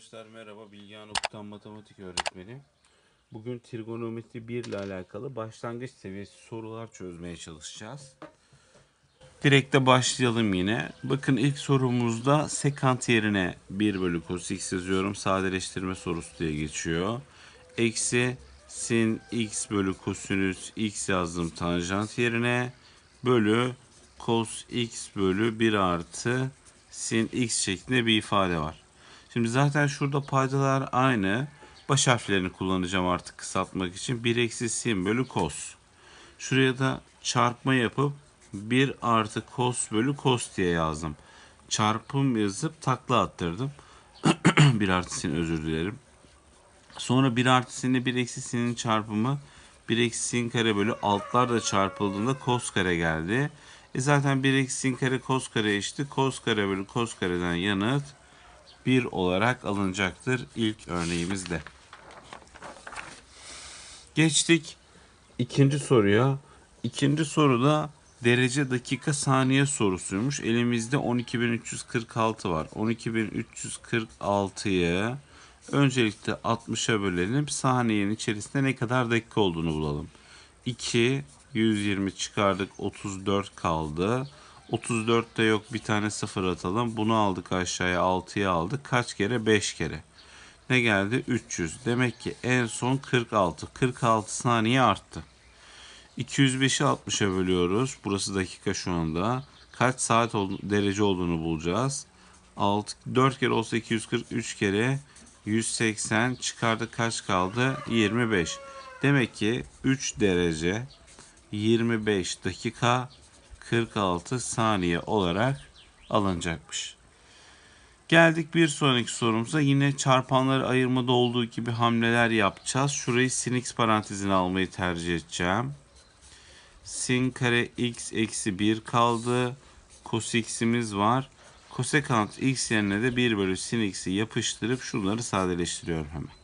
Arkadaşlar merhaba Bilgehan Okutan Matematik Öğretmeni. Bugün trigonometri 1 ile alakalı başlangıç seviyesi sorular çözmeye çalışacağız. Direkt de başlayalım yine. Bakın ilk sorumuzda sekant yerine 1 bölü cos x yazıyorum. Sadeleştirme sorusu diye geçiyor. Eksi sin x bölü kosinüs x yazdım tanjant yerine. Bölü cos x bölü 1 artı sin x şeklinde bir ifade var. Şimdi zaten şurada paydalar aynı. Baş harflerini kullanacağım artık kısaltmak için. 1 eksi sin bölü cos. Şuraya da çarpma yapıp 1 artı cos bölü cos diye yazdım. Çarpım yazıp takla attırdım. 1 artı sin özür dilerim. Sonra 1 artı sinle 1 eksi sinin çarpımı 1 eksi sin kare bölü altlar da çarpıldığında cos kare geldi. E zaten 1 eksi sin kare cos kare eşittir. Cos kare bölü cos kareden yanıt 1 olarak alınacaktır ilk örneğimizde. Geçtik ikinci soruya. İkinci soruda derece dakika saniye sorusuymuş. Elimizde 12346 var. 12346'yı öncelikle 60'a bölelim. Saniyenin içerisinde ne kadar dakika olduğunu bulalım. 2 120 çıkardık 34 kaldı. 34'te yok bir tane sıfır atalım. Bunu aldık aşağıya 6'ya aldık. Kaç kere? 5 kere. Ne geldi? 300. Demek ki en son 46. 46 saniye arttı. 205'i 60'a bölüyoruz. Burası dakika şu anda. Kaç saat ol- derece olduğunu bulacağız. 6, 4 kere olsa 243 kere 180 çıkardı kaç kaldı? 25. Demek ki 3 derece 25 dakika 46 saniye olarak alınacakmış. Geldik bir sonraki sorumuza. Yine çarpanları ayırmada olduğu gibi hamleler yapacağız. Şurayı sin x parantezine almayı tercih edeceğim. Sin kare x eksi 1 kaldı. Cos x'imiz var. Kosekant x yerine de 1 bölü sin x'i yapıştırıp şunları sadeleştiriyorum hemen.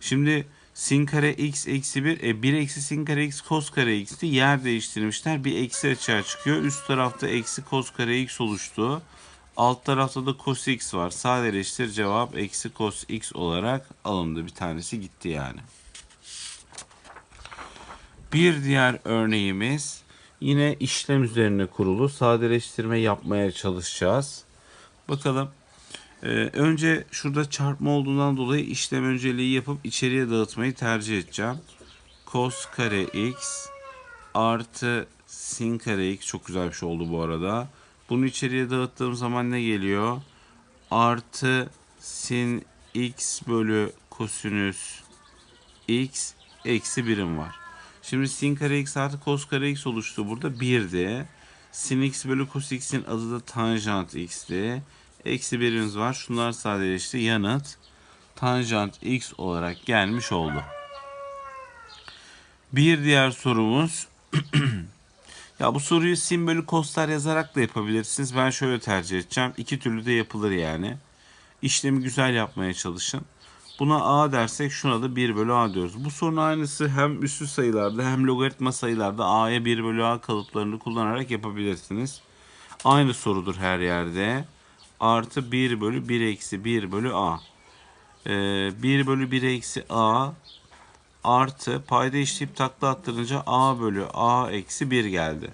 Şimdi sin kare x eksi 1 e 1 eksi sin kare x cos kare x'ti. Yer değiştirmişler. Bir eksi açığa çıkıyor. Üst tarafta eksi cos kare x oluştu. Alt tarafta da cos x var. Sadeleştir cevap eksi cos x olarak alındı. Bir tanesi gitti yani. Bir diğer örneğimiz yine işlem üzerine kurulu sadeleştirme yapmaya çalışacağız. Bakalım. Ee, önce şurada çarpma olduğundan dolayı işlem önceliği yapıp içeriye dağıtmayı tercih edeceğim. Cos kare x artı sin kare x çok güzel bir şey oldu bu arada. Bunu içeriye dağıttığım zaman ne geliyor? Artı sin x bölü kosinüs x eksi birim var. Şimdi sin kare x artı cos kare x oluştu burada 1'di. Sin x bölü cos x'in adı da tanjant x'ti. Eksi birimiz var. Şunlar sadeleşti. Yanıt tanjant x olarak gelmiş oldu. Bir diğer sorumuz ya bu soruyu sin bölü yazarak da yapabilirsiniz. Ben şöyle tercih edeceğim. İki türlü de yapılır yani. İşlemi güzel yapmaya çalışın. Buna a dersek şuna da 1 bölü a diyoruz. Bu sorunun aynısı hem üslü sayılarda hem logaritma sayılarda a'ya 1 bölü a kalıplarını kullanarak yapabilirsiniz. Aynı sorudur her yerde. Artı 1 bölü 1 eksi 1 bölü a. Ee, 1 bölü 1 eksi a artı payda işleyip takla attırınca a bölü a eksi 1 geldi.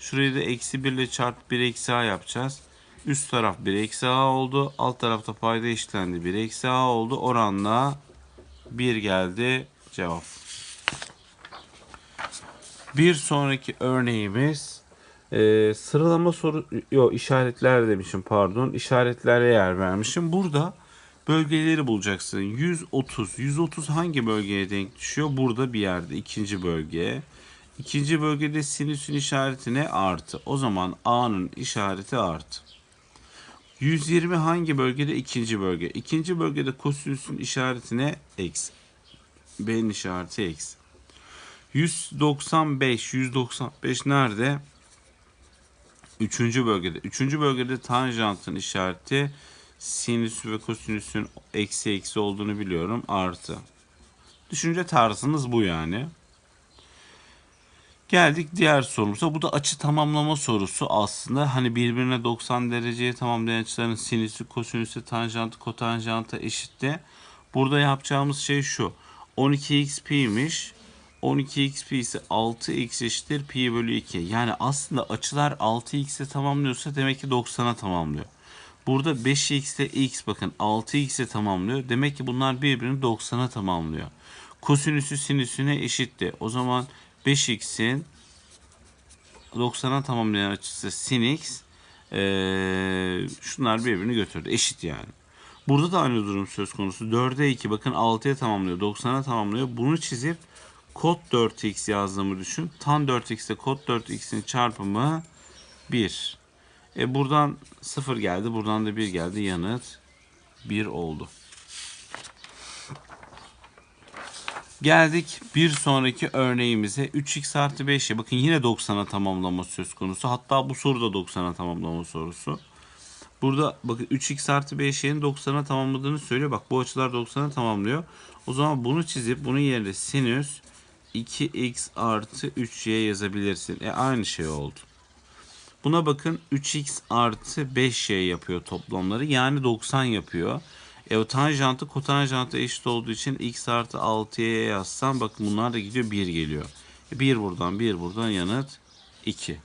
Şurayı da eksi 1 ile çarpıp 1 eksi a yapacağız. Üst taraf 1 eksi a oldu. Alt tarafta payda işlendi 1 eksi a oldu. Oranla 1 geldi cevap. Bir sonraki örneğimiz e, sıralama soru yok işaretler demişim pardon işaretlere yer vermişim. Burada bölgeleri bulacaksın. 130 130 hangi bölgeye denk düşüyor? Burada bir yerde ikinci bölge. İkinci bölgede sinüsün işareti ne? Artı. O zaman A'nın işareti artı. 120 hangi bölgede? İkinci bölge. İkinci bölgede kosinüsün işareti ne? Eksi. B'nin işareti eksi. 195, 195 nerede? Üçüncü bölgede. Üçüncü bölgede tanjantın işareti sinüs ve kosinüsün eksi eksi olduğunu biliyorum. Artı. Düşünce tarzınız bu yani. Geldik diğer sorumuza. Bu da açı tamamlama sorusu aslında. Hani birbirine 90 dereceye tamamlayan açıların sinüsü, kosinüsü, tanjantı, kotanjanta eşitti. Burada yapacağımız şey şu. 12x pi'miş. 12x pi ise 6x eşittir pi bölü 2. Yani aslında açılar 6x'e tamamlıyorsa demek ki 90'a tamamlıyor. Burada 5x ile x bakın 6x'e tamamlıyor. Demek ki bunlar birbirini 90'a tamamlıyor. Kosinüsü sinüsüne eşitti. O zaman 5x'in 90'a tamamlayan açısı sin x. Ee, şunlar birbirini götürdü. Eşit yani. Burada da aynı durum söz konusu. 4'e 2 bakın 6'ya tamamlıyor. 90'a tamamlıyor. Bunu çizip kod 4x yazdığımı düşün. Tan 4x ile kod 4x'in çarpımı 1. E buradan 0 geldi. Buradan da 1 geldi. Yanıt 1 oldu. Geldik bir sonraki örneğimize. 3x artı 5'e bakın yine 90'a tamamlama söz konusu. Hatta bu soru da 90'a tamamlama sorusu. Burada bakın 3x artı 5y'nin 90'a tamamladığını söylüyor. Bak bu açılar 90'a tamamlıyor. O zaman bunu çizip bunun yerine sinüs 2x artı 3y yazabilirsin. E aynı şey oldu. Buna bakın 3x artı 5y yapıyor toplamları. Yani 90 yapıyor. E tanjantı kotanjantı eşit olduğu için x artı 6'ya yazsam bakın bunlar da gidiyor 1 geliyor. E 1 buradan 1 buradan yanıt 2.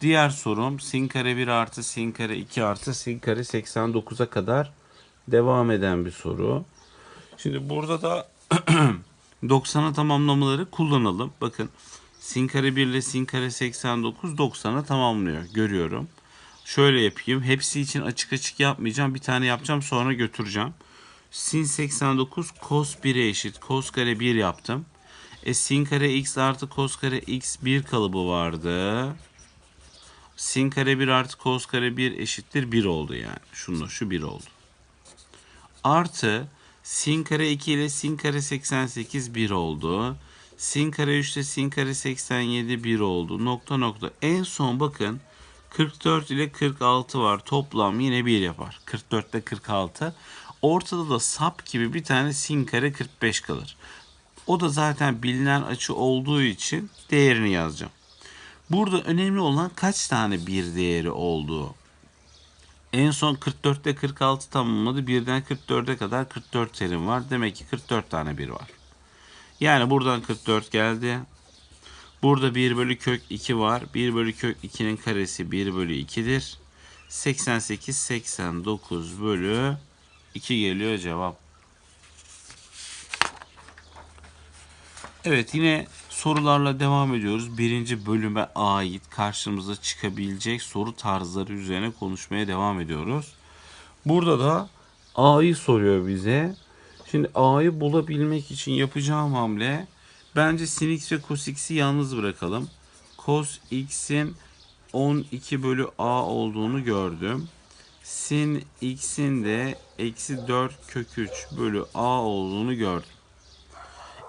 Diğer sorum sin kare 1 artı sin kare 2 artı sin kare 89'a kadar devam eden bir soru. Şimdi burada da 90'a tamamlamaları kullanalım. Bakın sin kare 1 ile sin kare 89 90'a tamamlıyor. Görüyorum. Şöyle yapayım. Hepsi için açık açık yapmayacağım. Bir tane yapacağım sonra götüreceğim. Sin 89 cos 1'e eşit. Cos kare 1 yaptım. E sin kare x artı cos kare x 1 kalıbı vardı. Sin kare 1 artı cos kare 1 eşittir 1 oldu yani. Şunla şu 1 oldu. Artı sin kare 2 ile sin kare 88 1 oldu. Sin kare 3 ile sin kare 87 1 oldu. Nokta nokta. En son bakın 44 ile 46 var. Toplam yine 1 yapar. 44 ile 46. Ortada da sap gibi bir tane sin kare 45 kalır. O da zaten bilinen açı olduğu için değerini yazacağım. Burada önemli olan kaç tane bir değeri olduğu. En son 44'te 46 tamamladı. Birden 44'e kadar 44 terim var. Demek ki 44 tane bir var. Yani buradan 44 geldi. Burada 1 bölü kök 2 var. 1 bölü kök 2'nin karesi 1 bölü 2'dir. 88, 89 bölü 2 geliyor cevap. Evet yine sorularla devam ediyoruz. Birinci bölüme ait karşımıza çıkabilecek soru tarzları üzerine konuşmaya devam ediyoruz. Burada da A'yı soruyor bize. Şimdi A'yı bulabilmek için yapacağım hamle bence sin x ve cos x'i yalnız bırakalım. Cos x'in 12 bölü A olduğunu gördüm. Sin x'in de eksi 4 kök 3 bölü A olduğunu gördüm.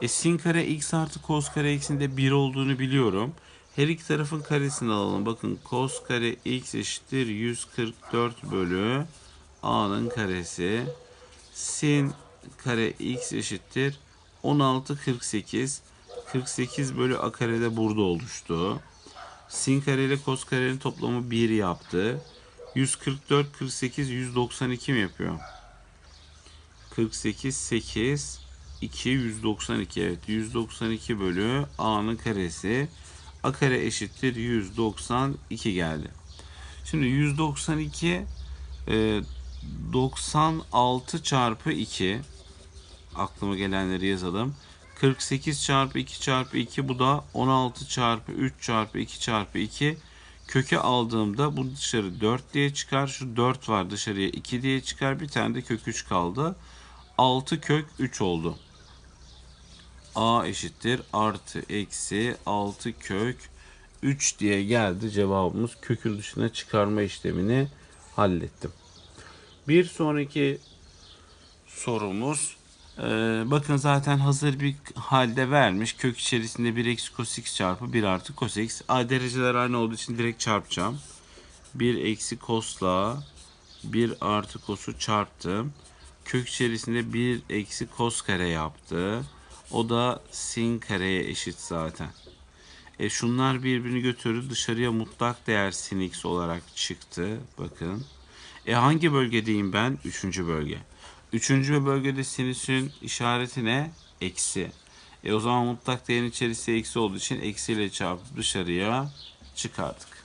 E sin kare x artı cos kare x'in de 1 olduğunu biliyorum. Her iki tarafın karesini alalım. Bakın cos kare x eşittir 144 bölü a'nın karesi. Sin kare x eşittir 16 48. 48 bölü a kare de burada oluştu. Sin kare ile cos karenin toplamı 1 yaptı. 144 48 192 mi yapıyor? 48 8 2 192 evet 192 bölü a'nın karesi a kare eşittir 192 geldi. Şimdi 192 e, 96 çarpı 2 aklıma gelenleri yazalım. 48 çarpı 2 çarpı 2 bu da 16 çarpı 3 çarpı 2 çarpı 2 köke aldığımda bu dışarı 4 diye çıkar. Şu 4 var dışarıya 2 diye çıkar. Bir tane de kök 3 kaldı. 6 kök 3 oldu a eşittir artı eksi 6 kök 3 diye geldi cevabımız. Kökün dışına çıkarma işlemini hallettim. Bir sonraki sorumuz ee, bakın zaten hazır bir halde vermiş. Kök içerisinde 1 eksi cos çarpı 1 artı cos x. A dereceler aynı olduğu için direkt çarpacağım. 1 eksi cosla 1 artı cos'u çarptım. Kök içerisinde 1 eksi cos kare yaptı. O da sin kareye eşit zaten. E şunlar birbirini götürdü. Dışarıya mutlak değer sin x olarak çıktı. Bakın. E hangi bölgedeyim ben? Üçüncü bölge. Üçüncü bölgede sinüsün işareti ne? Eksi. E o zaman mutlak değerin içerisi eksi olduğu için eksiyle çarpıp dışarıya çıkardık.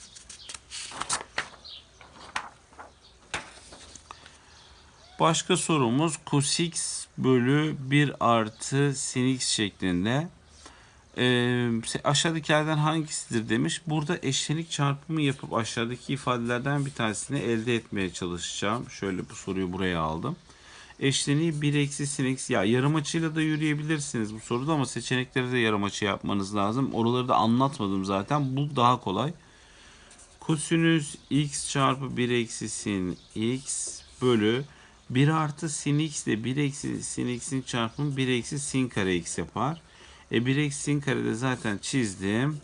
Başka sorumuz cos x bölü 1 artı sin x şeklinde. Ee, aşağıdakilerden hangisidir demiş. Burada eşlenik çarpımı yapıp aşağıdaki ifadelerden bir tanesini elde etmeye çalışacağım. Şöyle bu soruyu buraya aldım. Eşleniği 1 eksi sin x. Ya yarım açıyla da yürüyebilirsiniz bu soruda ama seçenekleri de yarım açı yapmanız lazım. Oraları da anlatmadım zaten. Bu daha kolay. Kosinüs x çarpı 1 eksi sin x bölü 1 artı sin x ile 1 eksi sin x'in çarpımı 1 eksi sin kare x yapar. E 1 eksi sin kare de zaten çizdim.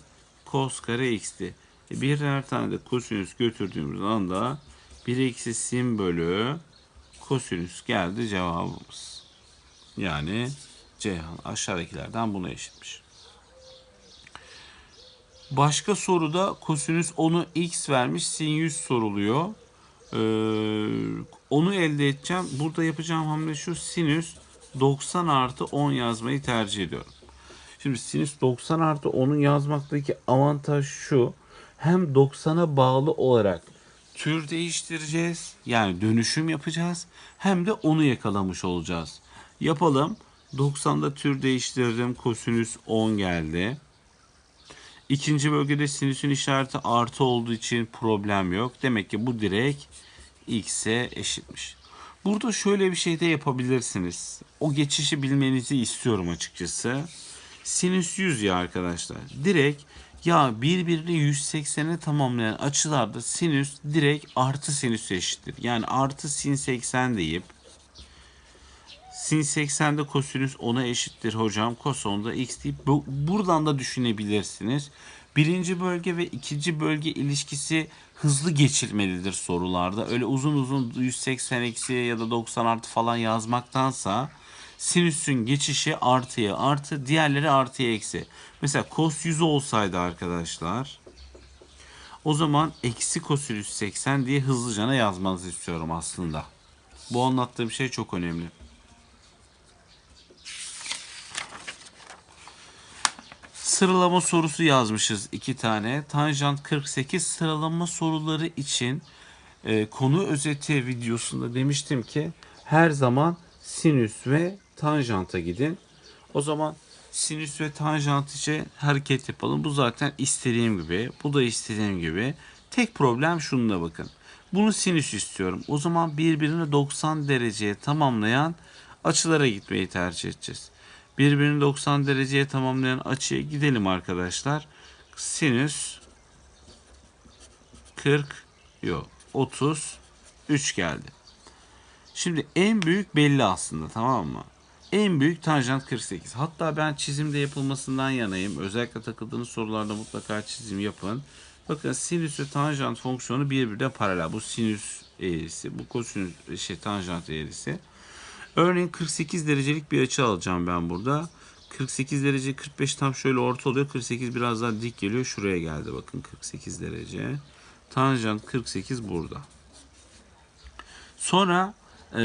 Cos kare x'ti. E birer tane de kosinüs götürdüğümüz anda 1 eksi sin bölü kosinüs geldi cevabımız. Yani Ceyhan aşağıdakilerden buna eşitmiş. Başka soruda kosinüs 10'u x vermiş sin 100 soruluyor. Ee, onu elde edeceğim. Burada yapacağım hamle şu sinüs 90 artı 10 yazmayı tercih ediyorum. Şimdi sinüs 90 artı 10'un yazmaktaki avantaj şu. Hem 90'a bağlı olarak tür değiştireceğiz. Yani dönüşüm yapacağız. Hem de onu yakalamış olacağız. Yapalım. 90'da tür değiştirdim. Kosinüs 10 geldi. İkinci bölgede sinüsün işareti artı olduğu için problem yok. Demek ki bu direkt x'e eşitmiş. Burada şöyle bir şey de yapabilirsiniz. O geçişi bilmenizi istiyorum açıkçası. Sinüs 100 ya arkadaşlar. Direkt ya birbirini 180'e tamamlayan açılarda sinüs direkt artı sinüs eşittir. Yani artı sin 80 deyip sin 80'de kosinüs 10'a eşittir hocam. Koson da x deyip bu, buradan da düşünebilirsiniz. Birinci bölge ve ikinci bölge ilişkisi hızlı geçilmelidir sorularda. Öyle uzun uzun 180 eksi ya da 90 artı falan yazmaktansa sinüsün geçişi artıya artı diğerleri artıya eksi. Mesela cos 100 olsaydı arkadaşlar o zaman eksi kosinüs 80 diye hızlıca yazmanızı istiyorum aslında. Bu anlattığım şey çok önemli. Sıralama sorusu yazmışız iki tane. Tanjant 48 sıralama soruları için e, konu özeti videosunda demiştim ki her zaman sinüs ve tanjanta gidin. O zaman sinüs ve tanjant için hareket yapalım. Bu zaten istediğim gibi. Bu da istediğim gibi. Tek problem şununla bakın. Bunu sinüs istiyorum. O zaman birbirini 90 dereceye tamamlayan açılara gitmeyi tercih edeceğiz. Birbirini 90 dereceye tamamlayan açıya gidelim arkadaşlar. Sinüs 40 yok 33 geldi. Şimdi en büyük belli aslında tamam mı? En büyük tanjant 48. Hatta ben çizimde yapılmasından yanayım. Özellikle takıldığınız sorularda mutlaka çizim yapın. Bakın sinüs ve tanjant fonksiyonu birbirine paralel. Bu sinüs eğrisi, bu kosinüs şey tanjant eğrisi. Örneğin 48 derecelik bir açı alacağım ben burada. 48 derece 45 tam şöyle orta oluyor. 48 biraz daha dik geliyor. Şuraya geldi bakın 48 derece. Tanjant 48 burada. Sonra e,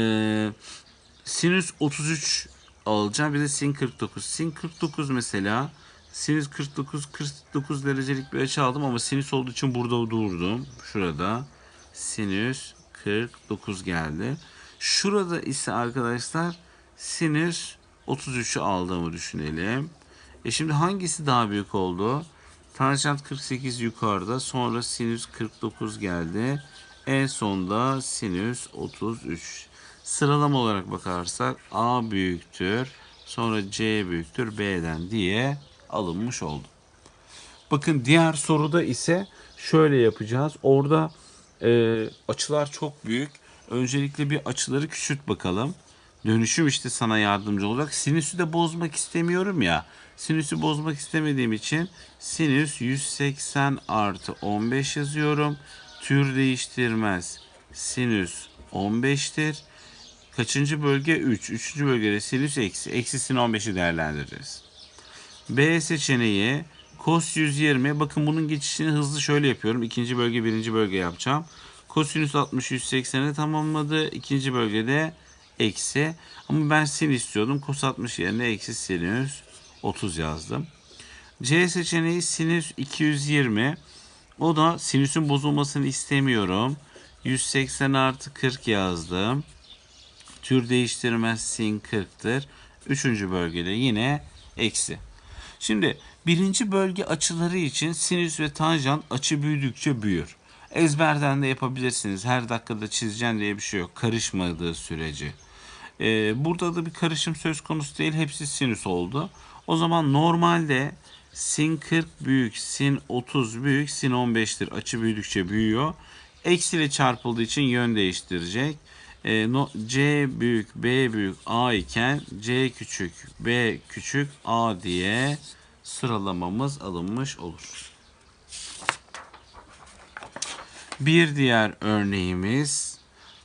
sinüs 33 alacağım. Bir de sin 49. Sin 49 mesela sinüs 49 49 derecelik bir açı aldım ama sinüs olduğu için burada durdum. Şurada sinüs 49 geldi. Şurada ise arkadaşlar sinüs 33'ü aldığımı düşünelim. E şimdi hangisi daha büyük oldu? Tanjant 48 yukarıda sonra sinüs 49 geldi. En sonda sinüs 33. Sıralama olarak bakarsak A büyüktür. Sonra C büyüktür B'den diye alınmış oldu. Bakın diğer soruda ise şöyle yapacağız. Orada e, açılar çok büyük. Öncelikle bir açıları küçült bakalım. Dönüşüm işte sana yardımcı olacak. Sinüsü de bozmak istemiyorum ya. Sinüsü bozmak istemediğim için sinüs 180 artı 15 yazıyorum. Tür değiştirmez. Sinüs 15'tir. Kaçıncı bölge? 3. Üçüncü bölgede sinüs eksi. Eksisini 15'i değerlendireceğiz. B seçeneği Kos 120. Bakın bunun geçişini hızlı şöyle yapıyorum. İkinci bölge birinci bölge yapacağım. Kosinüs 60 180'i tamamladı. İkinci bölgede eksi. Ama ben sin istiyordum. Kos 60 yerine eksi sinüs 30 yazdım. C seçeneği sinüs 220. O da sinüsün bozulmasını istemiyorum. 180 artı 40 yazdım. Tür değiştirmez sin 40'tır. Üçüncü bölgede yine eksi. Şimdi birinci bölge açıları için sinüs ve tanjant açı büyüdükçe büyür. Ezberden de yapabilirsiniz. Her dakikada çizeceğim diye bir şey yok. Karışmadığı sürece. Ee, burada da bir karışım söz konusu değil. Hepsi sinüs oldu. O zaman normalde sin 40 büyük, sin 30 büyük, sin 15'tir. Açı büyüdükçe büyüyor. Eksiyle çarpıldığı için yön değiştirecek. Ee, no, C büyük, B büyük, A iken C küçük, B küçük, A diye sıralamamız alınmış olur. Bir diğer örneğimiz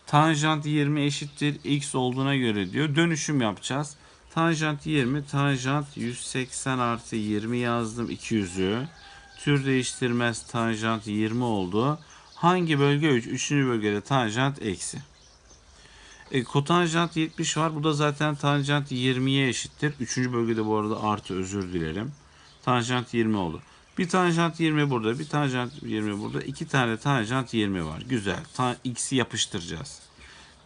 tanjant 20 eşittir x olduğuna göre diyor. Dönüşüm yapacağız. Tanjant 20, tanjant 180 artı 20 yazdım 200'ü. Tür değiştirmez tanjant 20 oldu. Hangi bölge 3? Üçüncü bölgede tanjant eksi. E, kotanjant 70 var. Bu da zaten tanjant 20'ye eşittir. Üçüncü bölgede bu arada artı özür dilerim. Tanjant 20 oldu. Bir tanjant 20 burada, bir tanjant 20 burada. iki tane tanjant 20 var. Güzel. Ta, x'i yapıştıracağız.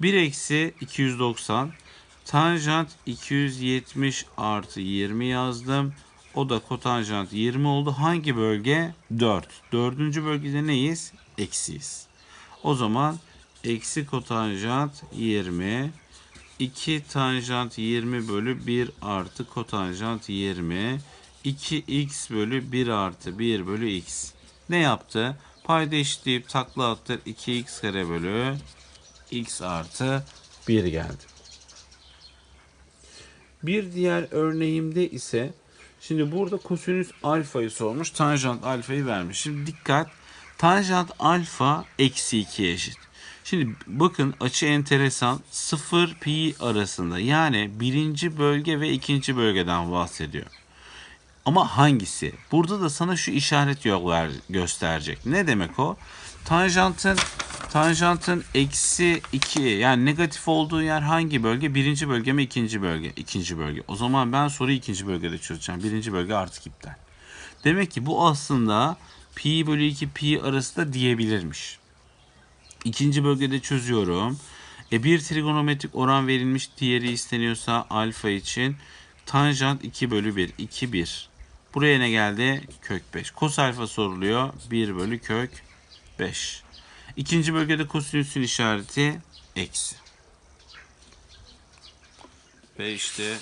1 eksi 290. Tanjant 270 artı 20 yazdım. O da kotanjant 20 oldu. Hangi bölge? 4. Dördüncü bölgede neyiz? Eksiyiz. O zaman eksi kotanjant 20 2 tanjant 20 bölü 1 artı kotanjant 20 2x bölü 1 artı 1 bölü x. Ne yaptı? Payda eşitleyip takla attır. 2x kare bölü x artı 1 geldi. Bir diğer örneğimde ise şimdi burada kosinüs alfayı sormuş. Tanjant alfayı vermiş. Şimdi dikkat. Tanjant alfa eksi 2 eşit. Şimdi bakın açı enteresan 0 pi arasında yani birinci bölge ve ikinci bölgeden bahsediyor. Ama hangisi? Burada da sana şu işaret yol ver, gösterecek. Ne demek o? Tanjantın tanjantın eksi 2 yani negatif olduğu yer hangi bölge? Birinci bölge mi ikinci bölge? İkinci bölge. O zaman ben soruyu ikinci bölgede çözeceğim. Birinci bölge artık iptal. Demek ki bu aslında pi bölü 2 pi arasında diyebilirmiş. İkinci bölgede çözüyorum. E bir trigonometrik oran verilmiş diğeri isteniyorsa alfa için tanjant 2 bölü 1 2 1 buraya ne geldi? Kök 5 kos alfa soruluyor. 1 bölü kök 5 İkinci bölgede kosinüsün işareti eksi. Ve işte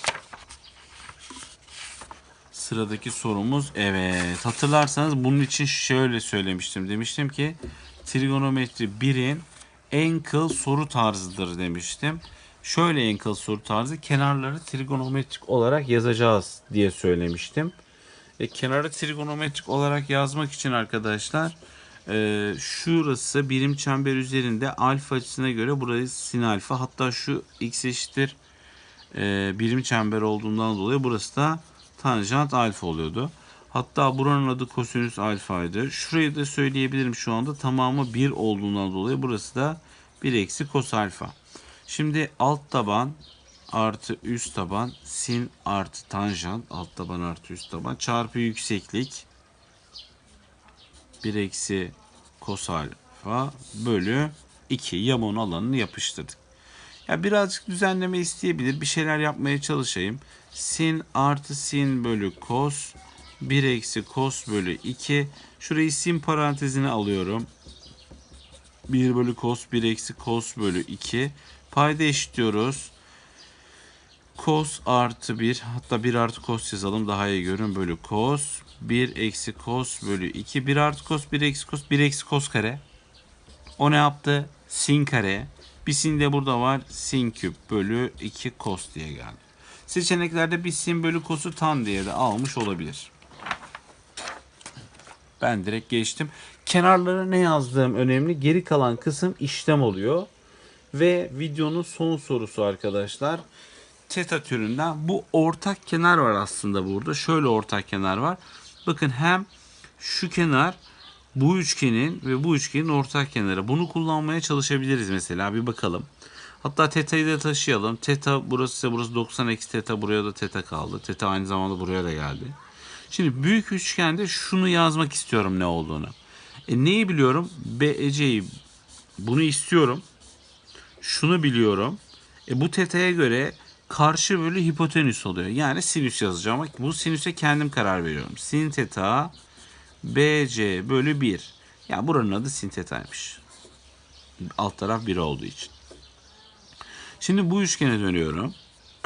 sıradaki sorumuz evet. Hatırlarsanız bunun için şöyle söylemiştim. Demiştim ki trigonometri 1'in en kıl soru tarzıdır demiştim. Şöyle en kıl soru tarzı kenarları trigonometrik olarak yazacağız diye söylemiştim. E, kenarı trigonometrik olarak yazmak için arkadaşlar e, şurası birim çember üzerinde alfa açısına göre burası sin alfa hatta şu x eşittir e, birim çember olduğundan dolayı burası da tanjant alfa oluyordu. Hatta buranın adı kosinüs alfaydı. Şurayı da söyleyebilirim şu anda. Tamamı 1 olduğundan dolayı burası da 1 eksi kos alfa. Şimdi alt taban artı üst taban sin artı tanjant alt taban artı üst taban çarpı yükseklik 1 eksi kos alfa bölü 2 yamuğun alanını yapıştırdık. Ya birazcık düzenleme isteyebilir. Bir şeyler yapmaya çalışayım. Sin artı sin bölü kos 1 eksi kos bölü 2. Şurayı sin parantezine alıyorum. 1 bölü kos 1 eksi kos bölü 2. Payda eşitliyoruz. Kos artı 1 hatta 1 artı kos yazalım daha iyi görün bölü kos. 1 eksi kos bölü 2. 1 artı kos 1 eksi kos 1 eksi kos kare. O ne yaptı? Sin kare. Bir sin de burada var. Sin küp bölü 2 kos diye geldi. Seçeneklerde bir sin bölü kosu tan diye de almış olabilir. Ben direkt geçtim. Kenarlara ne yazdığım önemli. Geri kalan kısım işlem oluyor. Ve videonun son sorusu arkadaşlar. Teta türünden bu ortak kenar var aslında burada. Şöyle ortak kenar var. Bakın hem şu kenar bu üçgenin ve bu üçgenin ortak kenarı. Bunu kullanmaya çalışabiliriz mesela. Bir bakalım. Hatta teta'yı da taşıyalım. Teta burası ise burası 90 eksi teta. Buraya da teta kaldı. Teta aynı zamanda buraya da geldi. Şimdi büyük üçgende şunu yazmak istiyorum ne olduğunu. E neyi biliyorum? BEC'yi bunu istiyorum. Şunu biliyorum. E bu teta'ya göre karşı bölü hipotenüs oluyor. Yani sinüs yazacağım. Bu sinüse kendim karar veriyorum. Sin teta BC bölü 1. Yani buranın adı sin teta'ymış. Alt taraf 1 olduğu için. Şimdi bu üçgene dönüyorum.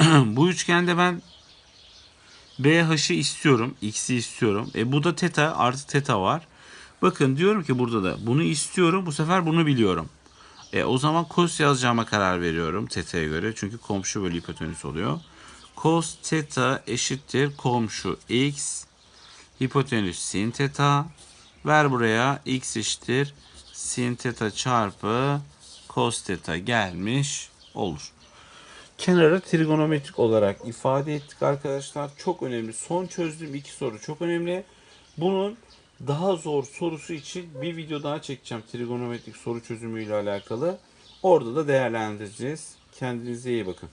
bu üçgende ben BH'ı istiyorum. X'i istiyorum. E bu da teta artı teta var. Bakın diyorum ki burada da bunu istiyorum. Bu sefer bunu biliyorum. E, o zaman cos yazacağıma karar veriyorum teta'ya göre. Çünkü komşu bölü hipotenüs oluyor. Cos teta eşittir komşu x hipotenüs sin teta. Ver buraya x eşittir sin teta çarpı cos teta gelmiş olur. Kenarı trigonometrik olarak ifade ettik arkadaşlar. Çok önemli. Son çözdüğüm iki soru çok önemli. Bunun daha zor sorusu için bir video daha çekeceğim trigonometrik soru çözümüyle alakalı. Orada da değerlendireceğiz. Kendinize iyi bakın.